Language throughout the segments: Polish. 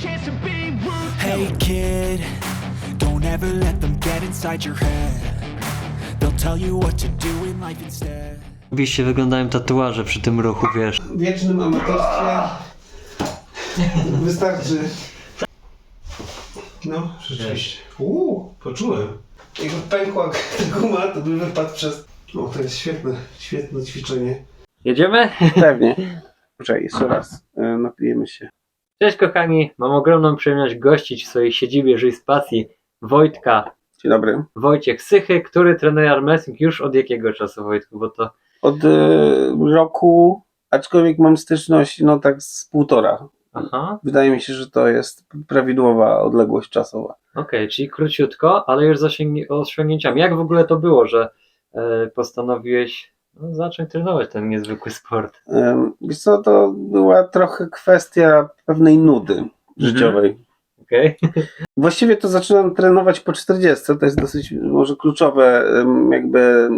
chance to be rude. Hey kid, don't ever let them get inside your head. They'll tell you what to do in life instead. Oczywiście wyglądają tatuaże przy tym ruchu, wiesz. W wiecznym amatorstwie wystarczy. No, rzeczywiście. Uuu, poczułem. Jakby pękła guma, to by wypadł przez... O, to jest świetne, świetne ćwiczenie. Jedziemy? Pewnie. Poczekaj, jeszcze raz. E, napijemy się. Cześć kochani, mam ogromną przyjemność gościć w swojej siedzibie Żyj z Pasji Wojtka, Dzień dobry. Wojciech Sychy, który trenuje arm wrestling już od jakiego czasu Wojtku, bo to Od e, roku, aczkolwiek mam styczność, no tak z półtora. aha, Wydaje mi się, że to jest prawidłowa odległość czasowa. okej, czyli króciutko, ale już z osiągni- osiągnięciami. Jak w ogóle to było, że e, postanowiłeś no, zacząć trenować ten niezwykły sport? Wiesz co, to była trochę kwestia pewnej nudy życiowej. Okej? Właściwie to zaczynam trenować po 40. To jest dosyć może kluczowe jakby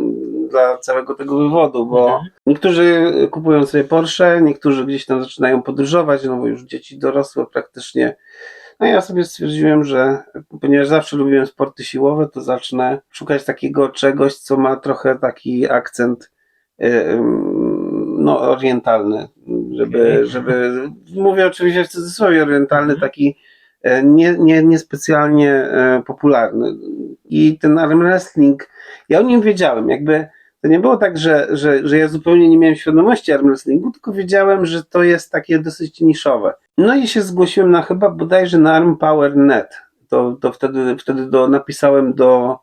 dla całego tego wywodu, bo Mhm. niektórzy kupują sobie Porsche, niektórzy gdzieś tam zaczynają podróżować, no bo już dzieci dorosłe praktycznie. No ja sobie stwierdziłem, że ponieważ zawsze lubiłem sporty siłowe, to zacznę szukać takiego czegoś, co ma trochę taki akcent no, orientalny, żeby, żeby, mówię oczywiście w cudzysłowie orientalny, Mhm. taki e, nie, nie, niespecjalnie e, popularny. I ten arm wrestling, ja o nim wiedziałem, jakby to nie było tak, że, że, że ja zupełnie nie miałem świadomości arm wrestlingu, tylko wiedziałem, że to jest takie dosyć niszowe. No i się zgłosiłem na chyba bodajże na armpower.net. To, to wtedy, wtedy do, napisałem do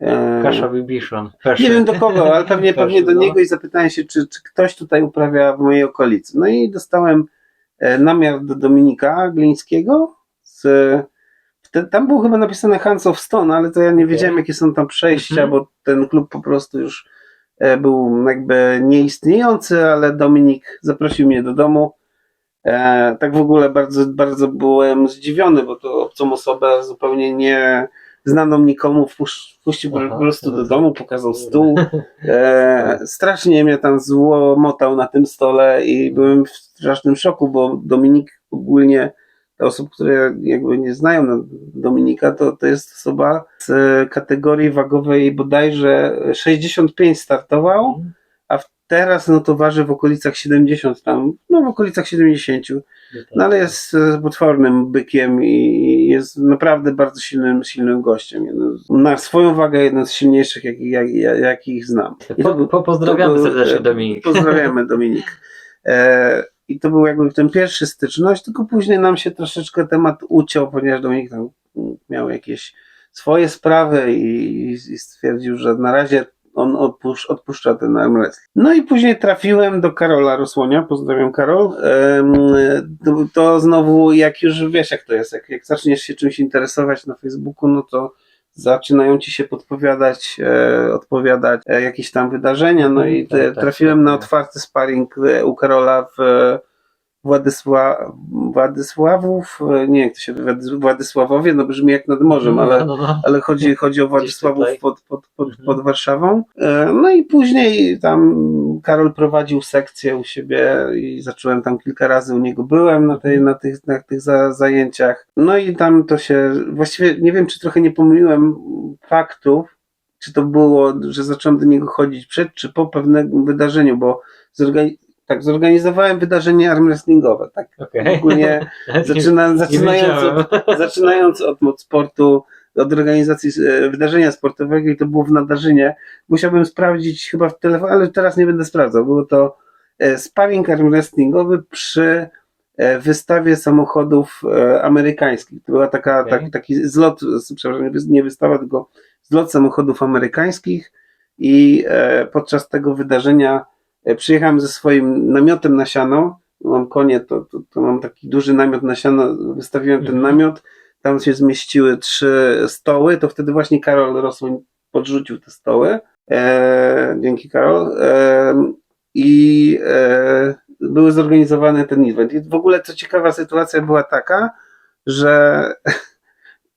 e, Kasza Bibiszon. nie wiem do kogo, ale pewnie, Proszę, pewnie do no. niego i zapytałem się, czy, czy ktoś tutaj uprawia w mojej okolicy. No i dostałem e, namiar do Dominika Glińskiego. Z, tam było chyba napisane Hands of Stone, ale to ja nie wiedziałem, jakie są tam przejścia, Mhm. bo ten klub po prostu już e, był jakby nieistniejący, ale Dominik zaprosił mnie do domu. E, tak w ogóle bardzo, bardzo byłem zdziwiony, bo to obcą osobę zupełnie nie znaną nikomu wpuścił po Aha. prostu do domu, pokazał stół. E, strasznie mnie tam złomotał na tym stole i byłem w strasznym szoku, bo Dominik ogólnie dla osób, które jakby nie znają Dominika, to, to jest osoba z kategorii wagowej bodajże 65 startował, a w- teraz no to waży w okolicach 70 tam, no w okolicach 70. No ale jest e, potwornym bykiem i jest naprawdę bardzo silnym, silnym gościem. Na swoją wagę jeden z silniejszych, jakich jak, jak, jakich znam. Po, po, pozdrawiamy był, serdecznie e, Dominik. Pozdrawiamy Dominik. E, I to był jakby ten pierwszy styczność, tylko później nam się troszeczkę temat uciął, ponieważ Dominik tam miał jakieś swoje sprawy i, i stwierdził, że na razie on odpusz, odpuszcza ten arm wrestling. No i później trafiłem do Karola Rosłonia, pozdrawiam Karol. To, to znowu, jak już wiesz jak to jest, jak, jak zaczniesz się czymś interesować na Facebooku, no to zaczynają ci się podpowiadać, e, odpowiadać e, jakieś tam wydarzenia, no i Tak, te, tak, trafiłem na otwarty sparring e, u Karola w Władysła, Władysławów, e, nie jak to się Władys- Władysławowie, no brzmi jak nad morzem, ale, No, no, no. ale chodzi, chodzi o Władysławów pod, pod, pod, Mhm. pod Warszawą. E, No i później tam Karol prowadził sekcję u siebie i zacząłem tam kilka razy u niego byłem na, tej, na tych, na tych za, zajęciach. No i tam to się, właściwie nie wiem, czy trochę nie pomyliłem faktów, czy to było, że zacząłem do niego chodzić przed, czy po pewnym wydarzeniu, bo zorgani- tak, zorganizowałem wydarzenie arm wrestlingowe, tak Okej. ogólnie zaczyna, zaczynając, od, zaczynając od mod sportu, od organizacji e, wydarzenia sportowego i to było w Nadarzynie. Musiałbym sprawdzić chyba w telefonie, ale teraz nie będę sprawdzał. Było to e, sparring arm wrestlingowy przy e, wystawie samochodów amerykańskich. To była taka, Okej. tak, taki zlot, przepraszam, nie wy- nie wystawa, tylko zlot samochodów amerykańskich i podczas tego wydarzenia przyjechałem ze swoim namiotem na siano. Mam konie, to, to, to mam taki duży namiot na siano, wystawiłem ten Mhm. namiot, tam się zmieściły trzy stoły, to wtedy właśnie Karol Rosłoń podrzucił te stoły. E, dzięki Karol. E, I e, były zorganizowane ten event. I w ogóle co ciekawa sytuacja była taka, że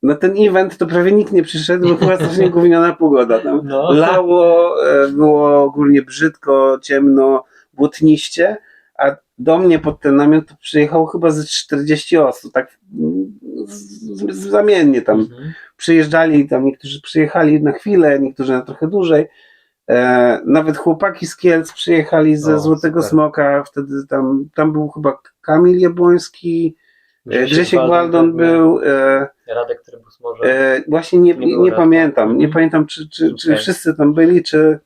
na ten event to prawie nikt nie przyszedł, bo była strasznie gówniana pogoda. Tam No. lało, e, było ogólnie brzydko, ciemno, błotniście, a do mnie pod ten namiot to przyjechało chyba ze 40 osób, tak zamiennie tam Mhm. przyjeżdżali, tam niektórzy przyjechali na chwilę, niektórzy na trochę dłużej. E, nawet chłopaki z Kielc przyjechali ze O, Złotego super. Smoka, wtedy tam, tam był chyba Kamil Jabłoński, Grzesiek Waldon był, e, Radek Trybus może. e, właśnie nie, Nie nie, pamiętam, nie Mhm. pamiętam czy, czy, czy wszyscy tam byli, czy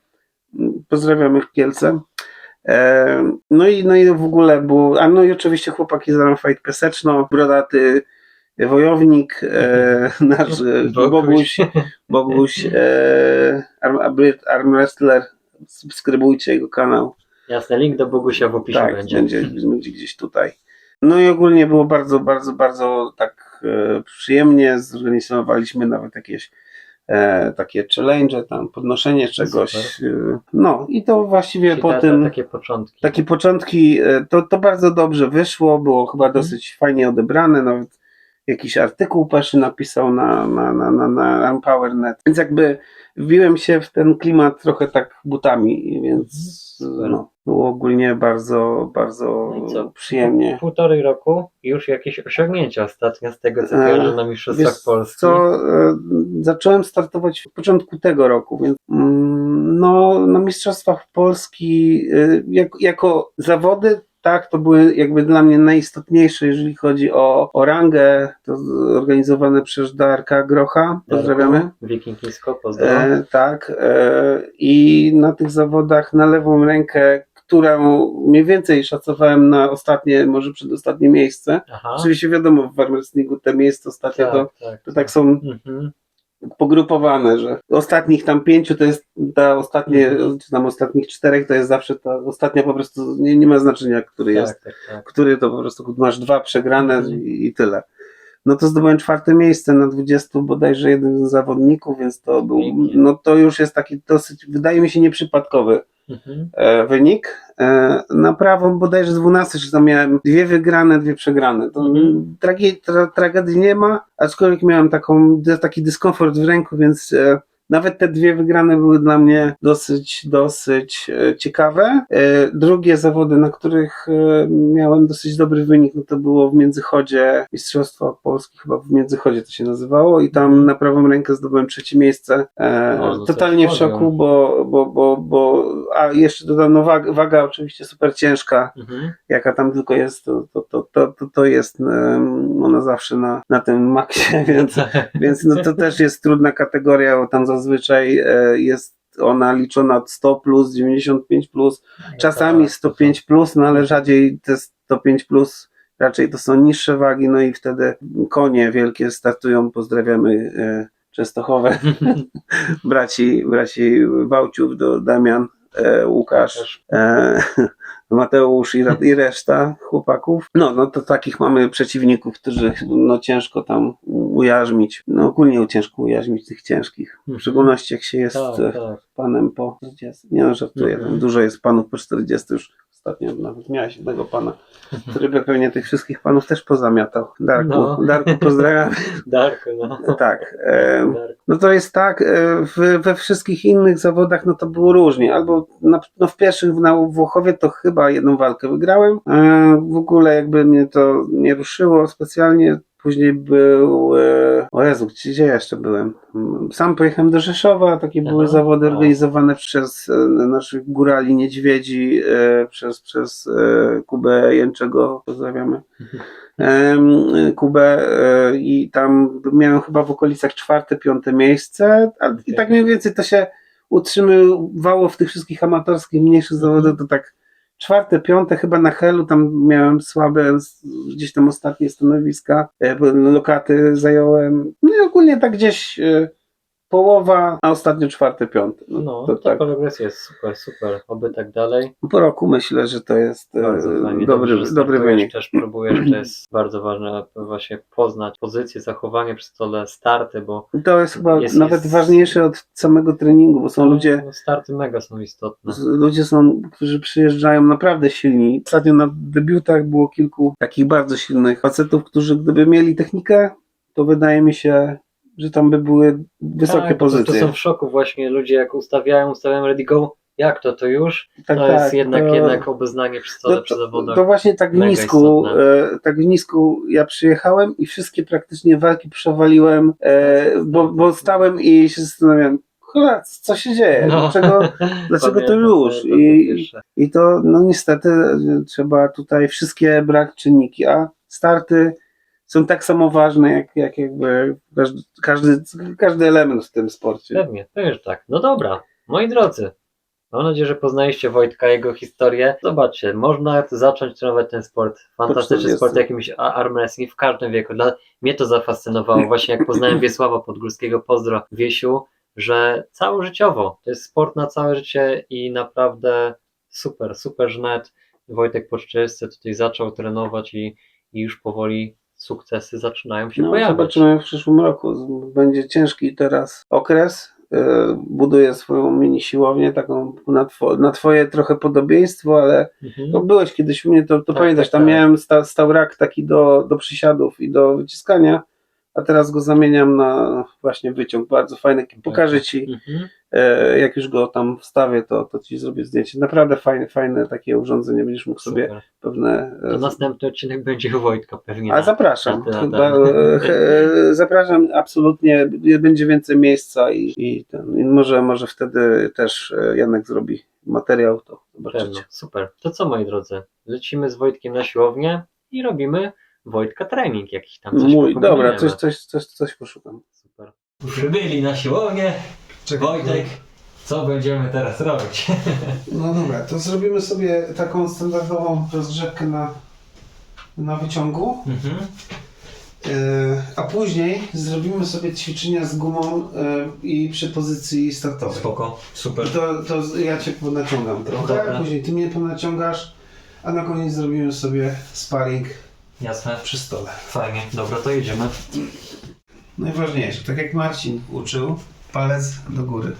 pozdrawiamy Kielce. E, no i no i w ogóle było, a no i oczywiście chłopaki z Fight Piaseczno, brodaty wojownik, e, nasz e, Boguś, Boguś e, arm, wrestler, subskrybujcie jego kanał. Jasne, link do Bogusia w opisie Tak, będzie. będzie. będzie gdzieś tutaj. No i ogólnie było bardzo, bardzo, bardzo tak e, przyjemnie. Zorganizowaliśmy nawet jakieś e, takie challenge, tam podnoszenie czegoś. E, no i to właściwie Czyli po ta- ta- tym. Takie początki. Takie początki, e, to, to bardzo dobrze wyszło, było chyba Mhm. dosyć fajnie odebrane, nawet jakiś artykuł Peszy napisał na, na, na, na, na Empower.net, więc jakby wbiłem się w ten klimat trochę tak butami, więc Mhm. No, było ogólnie bardzo, bardzo No przyjemnie. Półtorej roku już jakieś osiągnięcia ostatnio z tego, co E, kojarzę na Mistrzostwach Wiesz Polski. co, e, zacząłem startować w początku tego roku, więc mm, no, na Mistrzostwach Polski e, jak, jako zawody, tak, to były jakby dla mnie najistotniejsze, jeżeli chodzi o, o rangę, to organizowane przez Darka Grocha, pozdrawiamy. Wiking Nisko, pozdrawiam. E, tak, e, i na tych zawodach na lewą rękę, którą mniej więcej szacowałem na ostatnie, może przedostatnie miejsce. Aha, Oczywiście wiadomo, w wrestlingu te miejsca ostatnie to, tak, tak. to tak są Mhm. Pogrupowane, że ostatnich tam pięciu to jest ta ostatnie, czy tam ostatnich czterech to jest zawsze ta ostatnia po prostu, nie, nie ma znaczenia, który jest, Tak, tak, tak. który to po prostu masz dwa przegrane Mhm. i, i tyle. No to zdobyłem czwarte miejsce na 20 bodajże jeden z zawodników, więc to był, no to już jest taki dosyć, wydaje mi się nieprzypadkowy Mhm. e, wynik. E, na prawo bodajże z 12, czy tam miałem dwie wygrane, dwie przegrane. To Mhm. tragi, tra, tragedii nie ma, aczkolwiek miałem taką, taki dyskomfort w ręku, więc e, nawet te dwie wygrane były dla mnie dosyć, dosyć e, ciekawe. E, drugie zawody, na których e, miałem dosyć dobry wynik, no to było w Międzychodzie Mistrzostwa Polski, chyba w Międzychodzie to się nazywało i tam na prawą rękę zdobyłem trzecie miejsce. No to totalnie w szoku, bo, bo, bo, bo a jeszcze dodam, no waga, waga oczywiście super ciężka, Mhm. jaka tam tylko jest, to, to, to, to, to, jest ona zawsze na, na tym maksie, więc, więc no to też jest trudna kategoria, bo tam zazwyczaj e, jest ona liczona od 100 plus, 95 plus, czasami Tak, 105 plus, no ale rzadziej te 105 plus raczej to są niższe wagi, no i wtedy konie wielkie startują, pozdrawiamy e, Częstochowę, braci, braci Wałciów, do Damian, Łukasz, e, Mateusz i, reszta chłopaków. No, no to takich mamy przeciwników, którzy no ciężko tam ujarzmić, no ogólnie ciężko ujarzmić tych ciężkich, w szczególności jak się jest Tak, e, tak. panem po 40. Nie no, żartuję, Mhm. dużo jest panów po 40 już. Ostatnio nawet miałeś jednego pana, który by pewnie tych wszystkich panów też pozamiatał. Darku, No. Darku pozdrawiam. Darku, no. tak. E, no to jest tak, e, w, we wszystkich innych zawodach no to było różnie. Albo na, no w pierwszych na Włochowie to chyba jedną walkę wygrałem. E, w ogóle jakby mnie to nie ruszyło specjalnie. Później był, e, o Jezu, gdzie ja jeszcze byłem? Sam pojechałem do Rzeszowa, takie były Aha, zawody o. organizowane przez e, naszych górali niedźwiedzi, e, przez, przez e, Kubę Jęczego, pozdrawiamy. Em, Kubę i tam miałem chyba w okolicach czwarte, piąte miejsce a, i tak mniej więcej to się utrzymywało w tych wszystkich amatorskich, mniejszych zawodach, to tak czwarte, piąte chyba na Helu, tam miałem słabe gdzieś tam ostatnie stanowiska, e, lokaty zająłem, no i ogólnie tak gdzieś e, połowa, a ostatnio czwarte, piąte. No, No, to ta tak. progresja jest super, super. Oby tak dalej. Po roku myślę, że to jest e, Bardzo fajnie. dobry, Dobrze, dobry wynik. Też próbujesz, to jest bardzo ważne właśnie poznać pozycję, zachowanie przy stole, starty, bo To jest chyba Jest- nawet jest- ważniejsze od samego treningu, bo są ludzie, no, starty mega są istotne. Ludzie są, którzy przyjeżdżają naprawdę silni. Ostatnio na debiutach było kilku takich bardzo silnych facetów, którzy gdyby mieli technikę, to wydaje mi się, że tam by były wysokie tak, to- pozycje. To, są w szoku właśnie ludzie, jak ustawiają, ustawiają ready go, jak to, to już? Tak, To tak, jest jednak, to- jednak obeznanie przy stole, No przy to, zawodach. to właśnie tak w nisku, e, tak w nisku ja przyjechałem i wszystkie praktycznie walki przewaliłem, e, bo, bo stałem i się zastanawiałem, cholera, co się dzieje, No. dlaczego, dlaczego to już? to- to I. I to no niestety trzeba tutaj wszystkie brać czynniki, a starty są tak samo ważne jak, jak jakby każdy, każdy, każdy element w tym sporcie. Pewnie, pewnie, że tak. No dobra, moi drodzy, mam nadzieję, że poznaliście Wojtka, jego historię. Zobaczcie, można zacząć trenować ten sport, fantastyczny 40. sport, jakimś a- arm wrestling w każdym wieku. Dla mnie to zafascynowało, właśnie jak poznałem Wiesława Podgórskiego, pozdro Wiesiu, że całożyciowo, to jest sport na całe życie i naprawdę super, super, że nawet Wojtek po 40 tutaj zaczął trenować i, i już powoli sukcesy zaczynają się No, pojawiać. zobaczymy w przyszłym roku. Będzie ciężki teraz okres. E, Buduję swoją mini siłownię, taką na, two, na twoje trochę podobieństwo, ale Mhm. no, byłeś kiedyś u mnie, to, to Tak, pamiętasz, tak, tam tak. miałem sta, stał rak taki do, do przysiadów i do wyciskania, a teraz go zamieniam na właśnie wyciąg. Bardzo fajny. Pokażę ci, Mhm. E, jak już go tam wstawię, to, to ci zrobię zdjęcie. Naprawdę fajne, fajne takie urządzenie, będziesz mógł sobie Super. pewne... e, To następny odcinek będzie u Wojtka pewnie. A zapraszam. Chyba, e, zapraszam absolutnie. Będzie więcej miejsca i, i, ten, i może, może wtedy też Janek zrobi materiał, to Pewno, zobaczycie. super. To co moi drodzy? Lecimy z Wojtkiem na siłownię i robimy Wojtka trening jakiś tam. Coś Mój, dobra, coś, coś, coś, coś poszukam. Super. Przybyli na siłownię. Wojtek, co będziemy teraz robić? No dobra, to zrobimy sobie taką standardową rozgrzewkę na, na wyciągu, Mhm. e, a później zrobimy sobie ćwiczenia z gumą e, i przy pozycji startowej. Spoko, super. I to, to ja cię ponaciągam trochę, Dobra. później ty mnie ponaciągasz, a na koniec zrobimy sobie sparring Jasne. przy stole. Fajnie, dobra, to jedziemy. Najważniejsze, tak jak Marcin uczył, palec do góry.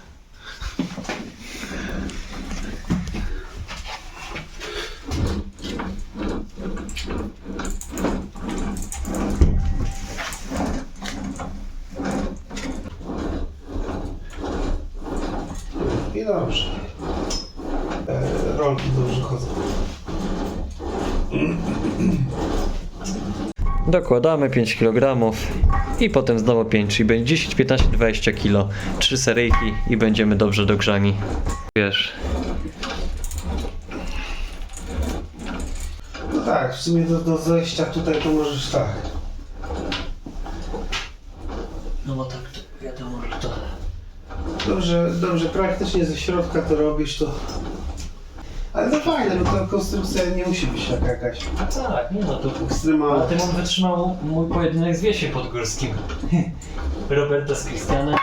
I dobrze. E, rolki dobrze chodzą. Dokładamy 5 kg i potem znowu 5, czyli będzie 10, 15, 20 kg. 3 seryjki i będziemy dobrze dogrzani. Wiesz, No tak, w sumie do, do zejścia tutaj to możesz tak. no bo tak to wiadomo, że to... Dobrze, dobrze, praktycznie ze środka to robisz, to... Ale to fajne, bo ta konstrukcja nie musi być taka jakaś Tak, nie no to... ekstremalna. Ale tym on wytrzymał mój pojedynek z Wiesiem Podgórskim. Roberta z Krystianem.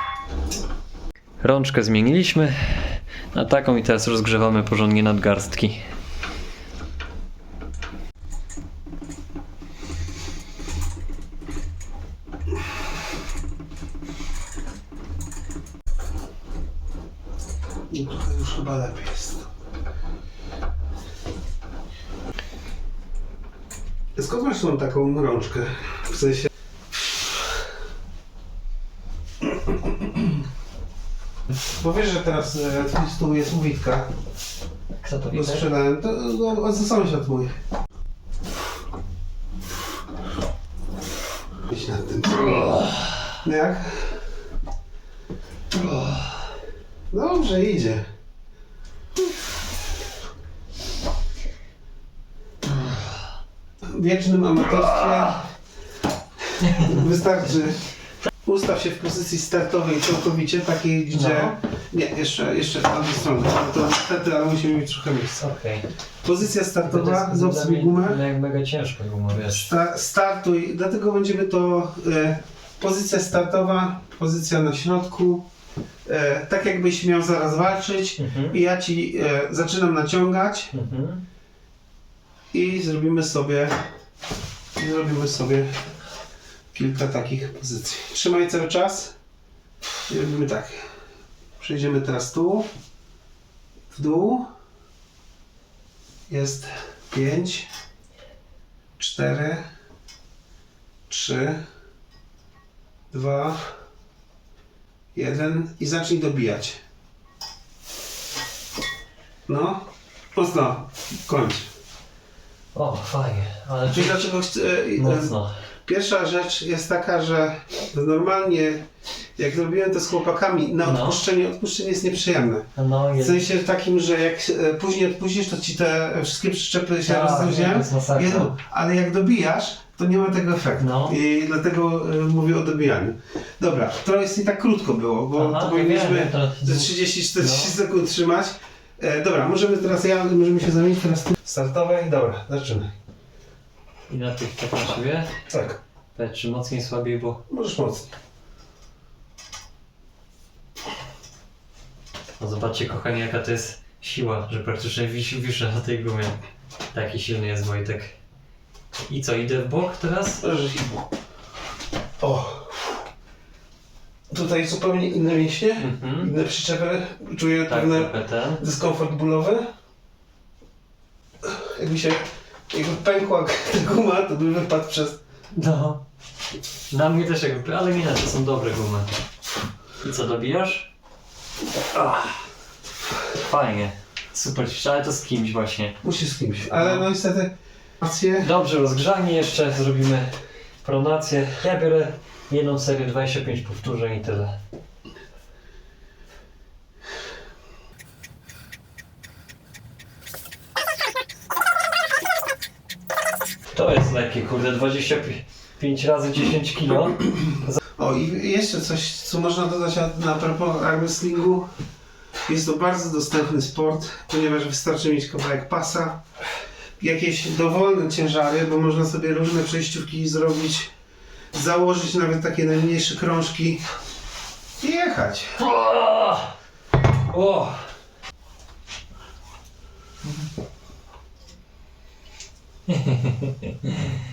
Rączkę zmieniliśmy na taką i teraz rozgrzewamy porządnie nadgarstki. I tutaj już chyba lepiej jest. Skąd masz tą taką rączkę? W sensie... Bo wiesz, że teraz e, twój stół jest mówitka. Kto to Go sprzedałem, to go za sąsiad mój. Idź nad tym. No jak? Dobrze, idzie. Wiecznym amatorstwie wystarczy ustaw się w pozycji startowej całkowicie, takiej gdzie... No. Nie, jeszcze, jeszcze na drugą stronę. No To niestety, ale musimy mieć trochę miejsca. Okej. Pozycja startowa, złap sobie gumę. Jak mega ciężko gumę, wiesz. Sta, startuj, dlatego będziemy to e, pozycja startowa, pozycja na środku, e, tak jakbyś miał zaraz walczyć Mhm. i ja ci e, zaczynam naciągać Mhm. I zrobimy sobie i zrobimy sobie kilka takich pozycji. Trzymaj cały czas i robimy tak. Przejdziemy teraz tu, w dół. Jest 5, 4, 3, 2, 1 i zacznij dobijać. No, mocno, kończ. O, fajnie, ale Czyli dlaczego chcę... e, mocno. Pierwsza rzecz jest taka, że normalnie jak zrobiłem to z chłopakami, na No. odpuszczenie, odpuszczenie jest nieprzyjemne. No, W jest... sensie takim, że jak e, później odpuścisz, to ci te wszystkie przyczepy się Tak, rozluźniają. to jest masakra. Jedu, ale jak dobijasz, to nie ma tego efektu. No. I dlatego e, mówię o dobijaniu. Dobra, to jest nie tak krótko było, bo Aha, to nie powinniśmy wiem, to- ze 30-40 No. sekund trzymać. E, dobra, możemy teraz, ja, możemy się zamienić teraz i dobra, zaczynaj. I na tych tak na siebie. Tak, Powiedz, czy mocniej, słabiej, bo... możesz mocniej. No zobaczcie, kochani, jaka to jest siła, że praktycznie wisi, wiszę na tej gumie. Taki silny jest Wojtek. I co, idę w bok teraz? Możesz iść. O! Tutaj zupełnie inne mięśnie, Mhm. inne przyczepy. Czuję Tak, pewne dyskomfort bólowy. Jakby się jakby pękła ta guma, to by wypadł przez... No. Na mnie też jakby, ale nie, to są dobre gumy. I co, dobijasz? Ach. Fajnie. Super, ale to z kimś właśnie. Musi z kimś. Ale no niestety... Akcje... Dobrze, rozgrzanie jeszcze, zrobimy pronację. Ja biorę jedną serię 25 powtórzeń i tyle. To jest lekkie, kurde, 25 razy 10 kilo. O i jeszcze coś, co można dodać na- propos arm wrestlingu. Jest to bardzo dostępny sport, ponieważ wystarczy mieć kawałek pasa, jakieś dowolne ciężary, bo można sobie różne przejściówki zrobić, założyć nawet takie najmniejsze krążki i jechać. O! O!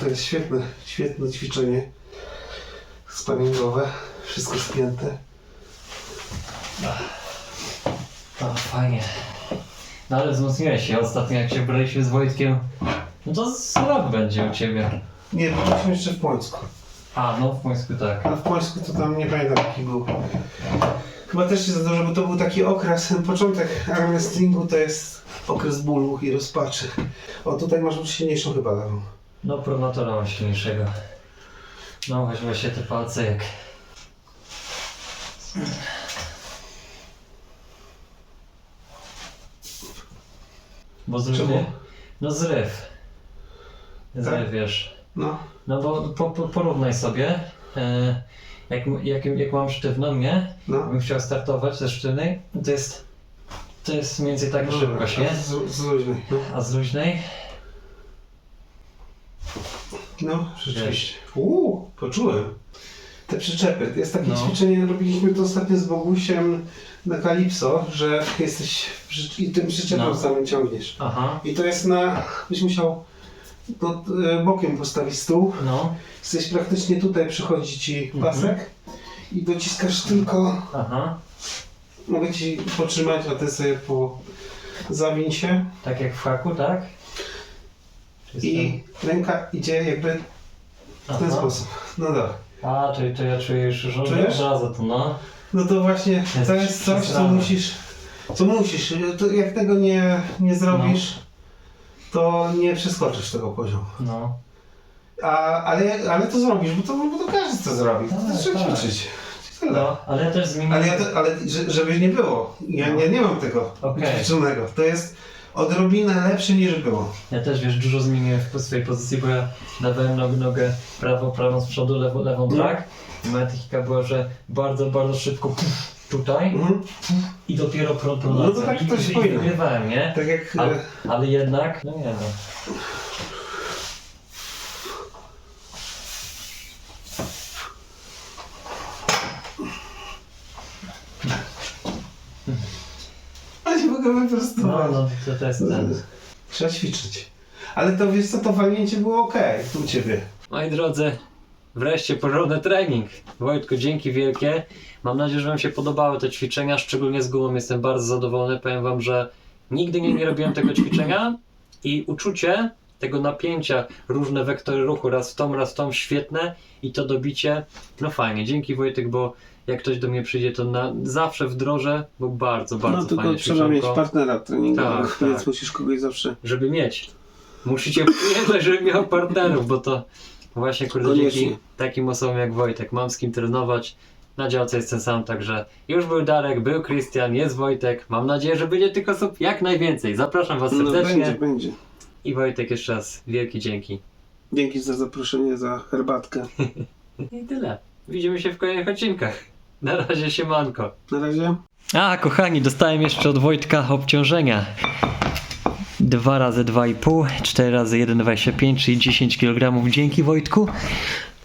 To jest świetne, świetne ćwiczenie sparingowe, wszystko spięte. O, fajnie. No ale wzmocniłeś się ostatnio, jak się braliśmy z Wojtkiem. No to rok będzie u ciebie. Nie, byliśmy jeszcze w Płońsku. A, no w Płońsku tak. A w Płońsku to tam nie pamiętam jaki był. Chyba też nie za dużo, bo to był taki okres, ten początek arm wrestlingu to jest okres bólu i rozpaczy. O, tutaj masz silniejszą chyba lewą. No promotora mam silniejszego. No właśnie te palce jak... Bo zryw, Czemu? No zryw. Zryw, Tak? wiesz. No, No bo po, po, porównaj sobie. E, jak, jak, jak mam sztywną, nie? no. Bym chciał startować ze sztywnej, to jest... To jest mniej więcej taka szybkość, nie? Z, z luźnej. No, A z luźnej? No rzeczywiście. Uuu, poczułem. Te przyczepy. Jest takie No. ćwiczenie, robiliśmy to ostatnio z Bogusiem na Kalipso, że jesteś i tym przyczepem No. samym ciągniesz. Aha. I to jest na... byś musiał pod, e, bokiem postawić stół. No. Jesteś praktycznie tutaj, przychodzi ci Mhm. pasek i dociskasz tylko, Aha. mogę ci potrzymać, a ty sobie po zawiń się Tak jak w haku, tak? I ręka idzie jakby w ten Aha. sposób. No dobra. A, czyli to ja czuję już, że Czujesz? od razu to no. No to właśnie Jest to jest coś, co przesrane. musisz, co musisz. To jak tego nie, nie zrobisz, to nie przeskoczysz tego poziomu. No. A, ale, ale to zrobisz, bo to, bo to każdy to zrobi. To Tak, trzeba tak. ćwiczyć. Tyle. No, ale ja też zmieniłem. Ale, ja to, ale że- żeby nie było, ja, No. ja nie mam tego Okej. ćwiczonego. To jest odrobinę lepsze niż było. Ja też wiesz, dużo zmieniłem w swojej pozycji, bo ja dawałem nogę, nogę prawo, prawą z przodu, lewo, lewą No. tak. I moja technika była, że bardzo, bardzo szybko puf, tutaj Mhm. i dopiero pro, pro No to tak I, to się i, i powinno. wygrywałem, nie? Tak jak... Ale, e, ale jednak, no nie no. Mogę No, no to, to jest ten. Trzeba ćwiczyć. Ale to wiesz co, to walnięcie było ok u ciebie. Moi drodzy, Wreszcie porządny trening. Wojtku, dzięki wielkie. Mam nadzieję, że Wam się podobały te ćwiczenia, szczególnie z gumą. Jestem bardzo zadowolony. Powiem Wam, że nigdy nie, nie robiłem tego ćwiczenia i uczucie tego napięcia, różne wektory ruchu, raz w tą, raz w tą, świetne i to dobicie, no fajnie. Dzięki Wojtek, bo jak ktoś do mnie przyjdzie, to na, zawsze wdrożę, bo bardzo, bardzo No tylko fajne trzeba mieć ćwiczonko. partnera treningowego, Tak, więc tak. musisz kogoś zawsze żeby mieć. Musicie pamiętać, żeby miał partnerów, bo to właśnie kurde Koniecznie. dzięki takim osobom jak Wojtek mam z kim trenować. Na działce jest ten sam, także już był Darek, był Krystian, jest Wojtek. Mam nadzieję, że będzie tych osób jak najwięcej. Zapraszam Was No serdecznie. będzie, będzie. I Wojtek jeszcze raz wielki dzięki. Dzięki za zaproszenie, za herbatkę. I tyle. Widzimy się w kolejnych odcinkach. Na razie siemanko. Na razie. A, kochani, dostałem jeszcze od Wojtka obciążenia. 2 razy 2,5, 4 razy 1,25, czyli 10 kg. Dzięki Wojtku,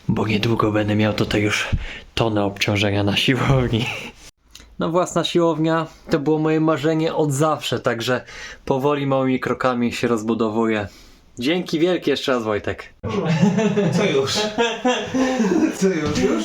bo niedługo będę miał tutaj już tonę obciążenia na siłowni. No własna siłownia to było moje marzenie od zawsze, także powoli małymi krokami się rozbudowuje. Dzięki wielkie jeszcze raz Wojtek. Co już? Co już, już?